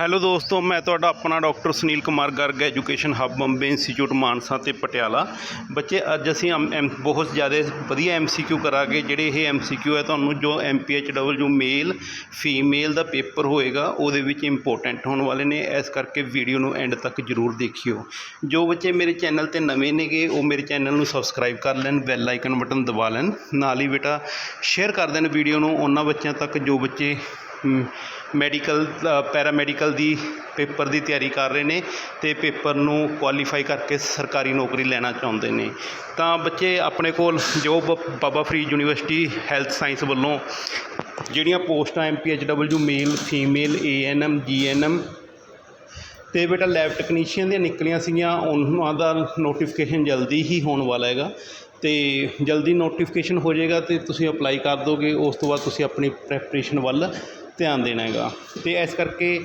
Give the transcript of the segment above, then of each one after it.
Hello ਦੋਸਤੋ, ਮੈਂ ਤੁਹਾਡਾ ਆਪਣਾ doctor Sunil Kumar Garg, education hub, Bombay institute, Mansa ਤੇ ਪਟਿਆਲਾ। ਬੱਚੇ, ਅੱਜ ਅਸੀਂ ਐਮ- ਐਮ- ਬਹੁਤ ਜ਼ਿਆਦਾ ਵਧੀਆ ਐਮਸੀਕਿਊ ਕਰਾਂਗੇ, ਜਿਹੜੇ ਇਹ ਐਮਸੀਕਿਊ ਹੈ, ਤੁਹਾਨੂੰ ਜੋ ਐਮਪੀਐਚਡਬਲਯੂ ਮੇਲ, ਫੀਮੇਲ ਦਾ ਪੇਪਰ ਹੋਏਗਾ, ਉਹਦੇ ਵਿੱਚ ਇੰਪੋਰਟੈਂਟ ਹੋਣ ਵਾਲੇ ਨੇ। ਇਸ ਕਰਕੇ ਵੀਡੀਓ ਨੂੰ ਐਂਡ ਤੱਕ ਜਰੂਰ ਦੇਖਿਓ। ਜੋ ਬੱਚੇ ਮੇਰੇ ਚੈਨਲ ਤੇ ਨਵੇਂ ਨੇਗੇ, ਉਹ ਮੇਰੇ ਚੈਨਲ ਨੂੰ ਸਬਸਕ੍ਰਾਈਬ ਕਰ ਲੈਣ, ਬੈਲ ਆਈਕਨ ਬਟਨ ਦਬਾ ਲੈਣ। ਨਾਲ ਹੀ ਬੇਟਾ, ਸ਼ੇਅਰ ਕਰ ਦੇਣ ਵੀਡੀਓ ਨੂੰ। ਉਹਨਾਂ ਬੱਚਿਆਂ ਤੱਕ ਜੋ ਬੱਚੇ ਮੈਡੀਕਲ ਪੈਰਾਮੈਡੀਕਲ ਦੀ ਪੇਪਰ ਦੀ ਤਿਆਰੀ ਕਰ ਰਹੇ ਨੇ ਅਤੇ ਪੇਪਰ ਨੂੰ ਕੁਆਲੀਫਾਈ ਕਰਕੇ ਸਰਕਾਰੀ ਨੌਕਰੀ ਲੈਣਾ ਚਾਹੁੰਦੇ ਨੇ। ਤਾਂ ਬੱਚੇ ਆਪਣੇ ਕੋਲ ਜੋ ਬ- Baba Farid university health science ਵੱਲੋਂ ਜਿਹੜੀਆਂ ਪੋਸਟਾਂ MPHW male female ANM GNM ਅਤੇ ਬੇਟਾ ਲੈਬ ਟੈਕਨੀਸ਼ੀਅਨ ਦੀਆਂ ਨਿਕਲੀਆਂ ਸੀਗੀਆਂ, ਉਹਨਾਂ ਦਾ ਨੋਟੀਫਿਕੇਸ਼ਨ ਜਲਦੀ ਹੀ ਹੋਣ ਵਾਲਾ ਹੈਗਾ ਅਤੇ ਜਲਦੀ ਨੋਟੀਫਿਕੇਸ਼ਨ ਹੋ ਜਾਏਗਾ ਅਤੇ ਤੁਸੀਂ ਅਪਲਾਈ ਕਰ ਦੋਗੇ, ਉਸ ਤੋਂ ਬਾਅਦ ਤੁਸੀਂ ਆਪਣੀ ਪ੍ਰੈਪਰੇਸ਼ਨ ਵੱਲ ਧਿਆਨ ਦੇਣਾ ਹੈਗਾ। ਅਤੇ ਇਸ ਕਰਕੇ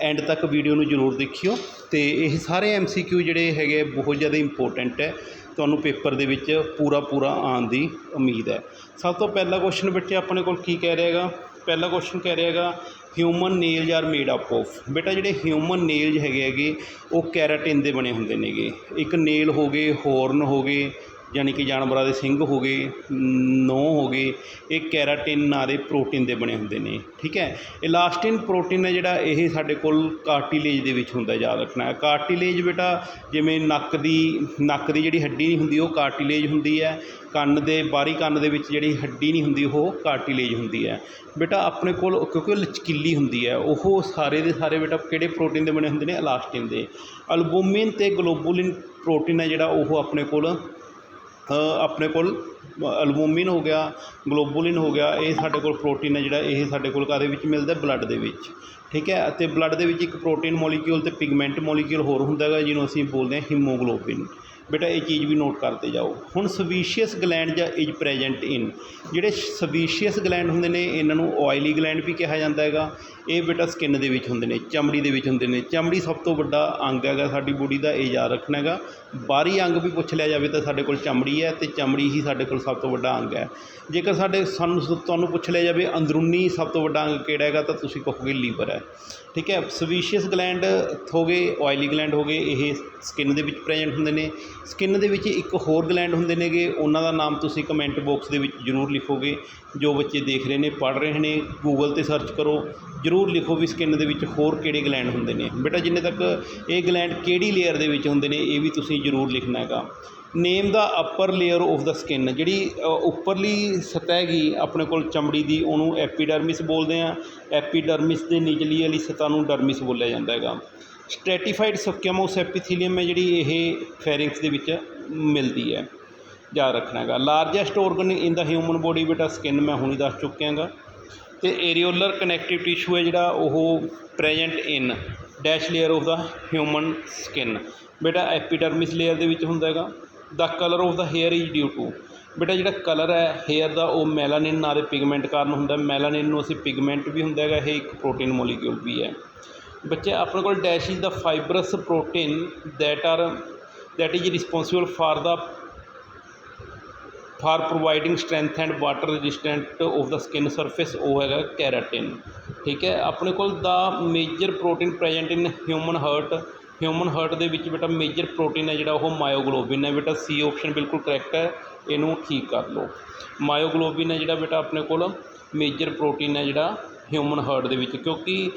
ਐਂਡ ਤੱਕ ਵੀਡੀਓ ਨੂੰ ਜ਼ਰੂਰ ਦੇਖਿਓ। ਅਤੇ ਇਹ ਸਾਰੇ ਐੱਮ ਸੀ ਕਿਊ ਜਿਹੜੇ ਹੈਗੇ ਬਹੁਤ ਜ਼ਿਆਦਾ ਇੰਪੋਰਟੈਂਟ ਹੈ। ਤੁਹਾਨੂੰ ਪੇਪਰ ਦੇ ਵਿੱਚ ਪੂਰਾ ਪੂਰਾ ਆਉਣ ਦੀ ਉਮੀਦ ਹੈ। ਸਭ ਤੋਂ ਪਹਿਲਾ ਕੁਐਸਚਨ ਬੱਚੇ, ਆਪਣੇ ਕੋਲ ਕੀ ਕਹਿ ਰਿਹਾ ਹੈਗਾ? ਪਹਿਲਾ ਕੁਐਸਚਨ ਕਹਿ ਰਿਹਾ ਹੈਗਾ human nails are made up of ਬੇਟਾ, ਜਿਹੜੇ ਹਿਊਮਨ ਨੇਲਜ਼ ਹੈਗੇ ਹੈਗੇ, ਉਹ ਕੈਰਾਟਿਨ ਦੇ ਬਣੇ ਹੁੰਦੇ ਨੇਗੇ। ਇੱਕ ਨੇਲ ਹੋ ਗਏ ਹੌਰਨ ਹੋ ਗਏ ਯਾਨੀ ਕਿ ਜਾਨਵਰਾਂ ਦੇ ਸਿੰਗ ਹੋ ਗਏ, ਨੋ ਹੋ ਗਏ, ਇਹ ਕੈਰਾਟਿਨ ਨਾਂ ਦੇ ਪ੍ਰੋਟੀਨ ਦੇ ਬਣੇ ਹੁੰਦੇ ਨੇ, ਠੀਕ ਹੈ? ਇਲਾਸਟਿਨ ਪ੍ਰੋਟੀਨ ਹੈ ਜਿਹੜਾ ਇਹ ਸਾਡੇ ਕੋਲ ਕਾਰਟੀਲੇਜ ਦੇ ਵਿੱਚ ਹੁੰਦਾ, ਯਾਦ ਰੱਖਣਾ ਕਾਰਟੀਲੇਜ ਬੇਟਾ, ਜਿਵੇਂ ਨੱਕ ਦੀ ਨੱਕ ਦੀ ਜਿਹੜੀ ਹੱਡੀ ਨਹੀਂ ਹੁੰਦੀ, ਉਹ ਕਾਰਟੀਲੇਜ ਹੁੰਦੀ ਹੈ। ਕੰਨ ਦੇ, ਬਾਹਰੀ ਕੰਨ ਦੇ ਵਿੱਚ ਜਿਹੜੀ ਹੱਡੀ ਨਹੀਂ ਹੁੰਦੀ, ਉਹ ਕਾਰਟੀਲੇਜ ਹੁੰਦੀ ਹੈ। ਬੇਟਾ, ਆਪਣੇ ਕੋਲ ਕਿਉਂਕਿ ਉਹ ਲਚਕੀਲੀ ਹੁੰਦੀ ਹੈ, ਉਹ ਸਾਰੇ ਦੇ ਸਾਰੇ ਬੇਟਾ ਕਿਹੜੇ ਪ੍ਰੋਟੀਨ ਦੇ ਬਣੇ ਹੁੰਦੇ ਨੇ? ਇਲਾਸਟਿਨ ਦੇ। ਅਲਬੂਮਿਨ ਤੇ ਗਲੋਬੂਲਿਨ ਪ੍ਰੋਟੀਨ ਹੈ ਜਿਹੜਾ, ਉਹ ਆਪਣੇ ਕੋਲ ਆਪਣੇ ਕੋਲ ਅਲਬੂਮਿਨ ਹੋ ਗਿਆ, ਗਲੋਬੂਲਿਨ ਹੋ ਗਿਆ, ਇਹ ਸਾਡੇ ਕੋਲ ਪ੍ਰੋਟੀਨ ਹੈ ਜਿਹੜਾ, ਇਹ ਸਾਡੇ ਕੋਲ ਕਾਹਦੇ ਵਿੱਚ ਮਿਲਦਾ ਬਲੱਡ ਦੇ ਵਿੱਚ। ਠੀਕ ਹੈ? ਅਤੇ ਬਲੱਡ ਦੇ ਵਿੱਚ ਇੱਕ ਪ੍ਰੋਟੀਨ ਮੋਲੀਕਿਊਲ ਅਤੇ ਪਿਗਮੈਂਟ ਮੋਲੀਕਿਊਲ ਹੋਰ ਹੁੰਦਾ ਹੈਗਾ, ਜਿਹਨੂੰ ਅਸੀਂ ਬੋਲਦੇ ਹਾਂ ਹੀਮੋਗਲੋਬਿਨ। ਬੇਟਾ ਇਹ ਚੀਜ਼ ਵੀ ਨੋਟ ਕਰਦੇ ਜਾਓ। ਹੁਣ ਸਵੀਸ਼ੀਅਸ ਗਲੈਂਡ ਜਾਂ ਇਜ ਪ੍ਰੈਜ਼ੈਂਟ ਇਨ, ਜਿਹੜੇ ਸਵੀਸ਼ੀਅਸ ਗਲੈਂਡ ਹੁੰਦੇ ਨੇ, ਇਹਨਾਂ ਨੂੰ ਆਇਲੀ ਗਲੈਂਡ ਵੀ ਕਿਹਾ ਜਾਂਦਾ ਹੈਗਾ। ਇਹ ਬੇਟਾ ਸਕਿਨ ਦੇ ਵਿੱਚ ਹੁੰਦੇ ਨੇ, ਚਮੜੀ ਦੇ ਵਿੱਚ ਹੁੰਦੇ ਨੇ। ਚਮੜੀ ਸਭ ਤੋਂ ਵੱਡਾ ਅੰਗ ਹੈਗਾ ਸਾਡੀ ਬੋਡੀ ਦਾ, ਇਹ ਯਾਦ ਰੱਖਣਾ ਹੈਗਾ। ਬਾਹਰੀ ਅੰਗ ਵੀ ਪੁੱਛ ਲਿਆ ਜਾਵੇ ਤਾਂ ਸਾਡੇ ਕੋਲ ਚਮੜੀ ਹੈ ਤੇ ਚਮੜੀ ਹੀ ਸਾਡੇ ਕੋਲ ਸਭ ਤੋਂ ਵੱਡਾ ਅੰਗ ਹੈ। ਜੇਕਰ ਸਾਡੇ ਸਾਨੂੰ ਤੁਹਾਨੂੰ ਪੁੱਛ ਲਿਆ ਜਾਵੇ ਅੰਦਰੂਨੀ ਸਭ ਤੋਂ ਵੱਡਾ ਅੰਗ ਕਿਹੜਾ ਹੈਗਾ, ਤਾਂ ਤੁਸੀਂ ਕਹੋਗੇ ਲੀਵਰ ਹੈ। ਠੀਕ ਹੈ, ਸਵੀਸ਼ੀਅਸ ਗਲੈਂਡ ਹੋ ਗਏ ਆਇਲੀ ਗਲੈਂਡ ਹੋ ਗਏ, ਇਹ ਸਕਿਨ ਦੇ ਵਿੱਚ ਪ੍ਰੈਜ਼ੈਂਟ ਹੁੰਦੇ ਨੇ। ਸਕਿਨ ਦੇ ਵਿੱਚ ਇੱਕ ਹੋਰ ਗਲੈਂਡ ਹੁੰਦੇ ਨੇਗੇ, ਉਹਨਾਂ ਦਾ ਨਾਮ ਤੁਸੀਂ ਕਮੈਂਟ ਬਾਕਸ ਦੇ ਵਿੱਚ ਜ਼ਰੂਰ ਲਿਖੋਗੇ। ਜੋ ਬੱਚੇ ਦੇਖ ਰਹੇ ਨੇ, ਪੜ੍ਹ ਰਹੇ ਨੇ ਗੂਗਲ ਤੇ ਸਰਚ ਕਰੋ, ਜ਼ਰੂਰ ਲਿਖੋ ਵੀ ਸਕਿਨ ਦੇ ਵਿੱਚ ਹੋਰ ਕਿਹੜੇ ਗਲੈਂਡ ਹੁੰਦੇ ਨੇ। ਬੇਟਾ, ਜਿੰਨੇ ਤੱਕ ਇਹ ਗਲੈਂਡ ਕਿਹੜੀ ਲੇਅਰ ਦੇ ਵਿੱਚ ਹੁੰਦੇ ਨੇ, ਇਹ ਵੀ ਤੁਸੀਂ ਜ਼ਰੂਰ ਲਿਖਣਾ ਹੈਗਾ। Name the upper layer of the skin ਜਿਹੜੀ ਉੱਪਰਲੀ ਸਤਹ ਹੈਗੀ, ਆਪਣੇ ਕੋਲ ਚਮੜੀ ਦੀ, ਉਹਨੂੰ ਐਪੀਡਰਮਿਸ ਬੋਲਦੇ ਆ। ਐਪੀਡਰਮਿਸ ਦੇ ਨਿਚਲੀ ਵਾਲੀ ਸਤਹ ਨੂੰ ਡਰਮਿਸ ਬੋਲਿਆ ਜਾਂਦਾ ਹੈਗਾ। ਸਟ੍ਰੈਟੀਫਾਈਡ ਸਕਿਆਮੋਸ ਐਪੀਥੀਲੀਅਮ ਹੈ ਜਿਹੜੀ ਇਹ ਫੈਰਿੰਗਸ ਦੇ ਵਿੱਚ ਮਿਲਦੀ ਹੈ, ਯਾਦ ਰੱਖਣਾ ਹੈਗਾ largest organ in the human body ਬੇਟਾ ਸਕਿਨ ਮੈਂ ਹੁਣੀ ਦੱਸ ਚੁੱਕਿਆ ਹੈਗਾ ਤੇ ਏਰੀਓਲਰ ਕਨੈਕਟਿਵ ਟਿਸ਼ੂ ਹੈ ਜਿਹੜਾ ਉਹ present in dash layer of the human skin ਬੇਟਾ ਐਪੀਡਰਮਿਸ ਲੇਅਰ ਦੇ ਵਿੱਚ ਹੁੰਦਾ ਹੈਗਾ। The colour of the hair is due to ਬੇਟਾ ਜਿਹੜਾ ਕਲਰ ਹੈ ਹੇਅਰ ਦਾ ਉਹ ਮੈਲਾਨਿਨ ਨਾਂ ਦੇ ਪਿਗਮੈਂਟ ਕਾਰਨ ਹੁੰਦਾ ਮੈਲਾਨਿਨ ਨੂੰ ਅਸੀਂ ਪਿਗਮੈਂਟ ਵੀ ਹੁੰਦਾ ਹੈਗਾ, ਇਹ ਇੱਕ ਪ੍ਰੋਟੀਨ ਮੋਲੀਕਿਊਲ ਵੀ ਹੈ। ਬੱਚੇ, ਆਪਣੇ ਕੋਲ dash is the fibres protein that are that is responsible for the for providing strength and water resistant of the skin surface ਉਹ ਹੈਗਾ ਕੈਰਾਟਿਨ ਠੀਕ ਹੈ? ਆਪਣੇ ਕੋਲ the major protein present in human heart human heart ਦੇ ਵਿੱਚ ਬੇਟਾ major protein ਹੈ ਜਿਹੜਾ ਉਹ ਮਾਇਓਗਲੋਬਿਨ ਹੈ। ਬੇਟਾ ਸੀ ਆਪਸ਼ਨ ਬਿਲਕੁਲ ਕਰੈਕਟ ਹੈ। ਇਹਨੂੰ ਠੀਕ ਕਰ ਲਓ। ਮਾਇਓਗਲੋਬਿਨ ਹੈ ਜਿਹੜਾ ਬੇਟਾ ਆਪਣੇ ਕੋਲ ਮੇਜਰ ਪ੍ਰੋਟੀਨ ਹੈ ਜਿਹੜਾ ਹਿਊਮਨ ਹਾਰਟ ਦੇ ਵਿੱਚ, ਕਿਉਂਕਿ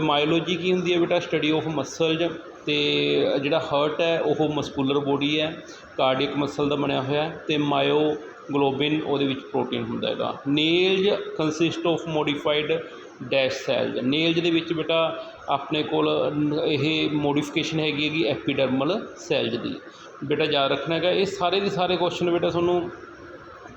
ਮਾਇਓਲੋਜੀ ਕੀ ਹੁੰਦੀ ਹੈ ਬੇਟਾ? ਸਟੱਡੀ ਆਫ ਮਸਲਜ਼ ਅਤੇ ਜਿਹੜਾ ਹਾਰਟ ਹੈ, ਉਹ ਮਸਕੂਲਰ ਬੋਡੀ ਹੈ ਕਾਰਡੀਅਕ ਮਸਲ ਦਾ ਬਣਿਆ ਹੋਇਆ ਅਤੇ ਤੇ ਮਾਇਓ ਗਲੋਬਿਨ ਉਹਦੇ ਵਿੱਚ ਪ੍ਰੋਟੀਨ ਹੁੰਦਾ ਹੈਗਾ। Nails consist of modified dash cells nails ਦੇ ਵਿੱਚ ਬੇਟਾ, ਆਪਣੇ ਕੋਲ, ਇਹ ਮੋਡੀਫਿਕੇਸ਼ਨ ਹੈਗੀ ਹੈਗੀ ਐਪੀਡਰਮਲ ਸੈਲਜ਼ ਦੀ। ਬੇਟਾ, ਯਾਦ ਰੱਖਣਾ ਹੈਗਾ, ਇਹ ਸਾਰੇ ਦੇ ਸਾਰੇ ਕੁਐਸਚਨ ਬੇਟਾ, ਤੁਹਾਨੂੰ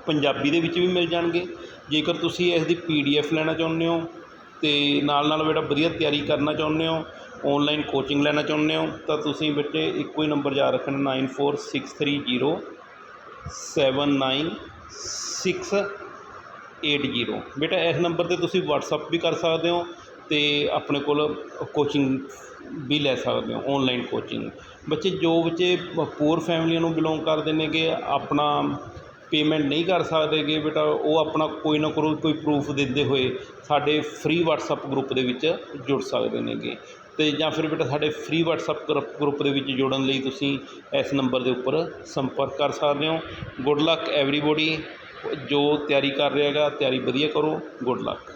ਪੰਜਾਬੀ ਦੇ ਵਿੱਚ ਵੀ ਮਿਲ ਜਾਣਗੇ। ਜੇਕਰ ਤੁਸੀਂ ਇਸ ਦੀ ਪੀ ਡੀ ਪੀਡੀਐਫ ਲੈਣਾ ਚਾਹੁੰਦੇ ਹੋ ਅਤੇ ਨਾਲ ਨਾਲ ਬੇਟਾ ਵਧੀਆ ਤਿਆਰੀ ਕਰਨਾ ਚਾਹੁੰਦੇ ਹੋ ਔਨਲਾਈਨ ਕੋਚਿੰਗ ਲੈਣਾ ਚਾਹੁੰਦੇ ਹੋ ਤਾਂ ਤੁਸੀਂ ਬੱਚੇ ਇੱਕੋ ਹੀ ਨੰਬਰ ਯਾਦ ਰੱਖਣਾ 94630 796080 ਬੇਟਾ ਇਸ ਨੰਬਰ ਤੇ ਤੁਸੀਂ ਵਟਸਐਪ ਵੀ ਕਰ ਸਕਦੇ ਹੋ ਅਤੇ ਆਪਣੇ ਕੋਲ ਕੋਚਿੰਗ ਵੀ ਲੈ ਸਕਦੇ ਹੋ ਔਨਲਾਈਨ ਕੋਚਿੰਗ ਬੱਚੇ ਜੋ ਬੱਚੇ ਪੂਰ ਫੈਮਲੀਆਂ ਨੂੰ ਬਿਲੋਂਗ ਕਰਦੇ ਨੇਗੇ ਆਪਣਾ ਪੇਮੈਂਟ ਨਹੀਂ ਕਰ ਸਕਦੇ ਗੇ ਬੇਟਾ, ਉਹ ਆਪਣਾ ਕੋਈ ਨਾ ਕੋਈ ਕੋਈ ਪਰੂਫ ਦਿੰਦੇ ਹੋਏ ਸਾਡੇ ਫ੍ਰੀ ਵਟਸਐਪ ਗਰੁੱਪ ਦੇ ਵਿੱਚ ਜੁੜ ਸਕਦੇ ਨੇਗੇ ਅਤੇ ਜਾਂ ਫਿਰ ਬੇਟਾ ਸਾਡੇ ਫ੍ਰੀ ਵਟਸਐਪ ਗਰੁੱਪ ਗਰੁੱਪ ਦੇ ਵਿੱਚ ਜੁੜਨ ਲਈ ਤੁਸੀਂ ਇਸ ਨੰਬਰ ਦੇ ਉੱਪਰ ਸੰਪਰਕ ਕਰ ਸਕਦੇ ਹੋ। ਗੁੱਡ ਲੱਕ ਐਵਰੀਬੋਡੀ ਜੋ ਤਿਆਰੀ ਕਰ ਰਿਹਾ ਹੈਗਾ, ਤਿਆਰੀ ਵਧੀਆ ਕਰੋ। Good luck